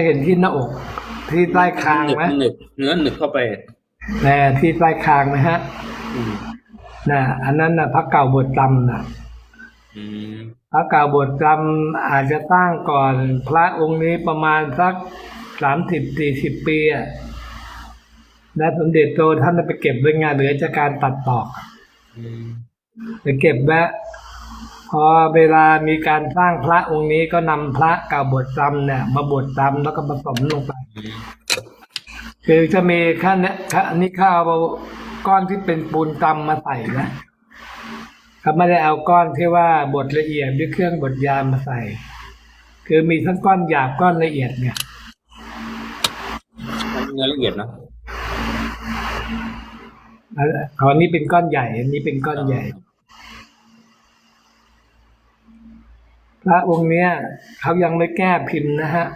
เห็นที่หน้าอก ที่ใต้คางไหมหนึบเนื้อหนึบเข้าไปแน่ที่ใต้คางไหมฮะอืมน่ะอันนั้นน่ะพระเก่าบทจำน่ะอืมพระเก่าบทจำอาจจะสร้างก่อน พระองค์นี้ประมาณสักสามสิบสี่สิบปีอะและสมเด็จโตท่านได้ไปเก็บไว้งานเหลือจากการตัดต่ออืมไปเก็บไว้ พอเวลามีการสร้างพระองค์นี้ก็นำพระเก่าบทจำเนี่ยมาบทจำแล้วก็ผสมลงไปอืมคือจะมีขั้นเนี้ยขั้นอันนี้ข้าวเอาก้อนที่เป็นปูนตำมาใส่นะเขาไม่ได้เอาก้อนที่ว่าบดละเอียดด้วยเครื่องบดยามาใส่ คือมีทั้งก้อนหยาบก้อนละเอียดเนี่ยเนื้อละเอียดนะอันอันนี้เป็นก้อนใหญ่อันนี้เป็นก้อนใหญ่ พระองค์เนี้ยเขายังไม่แก้พิมพ์นะฮะ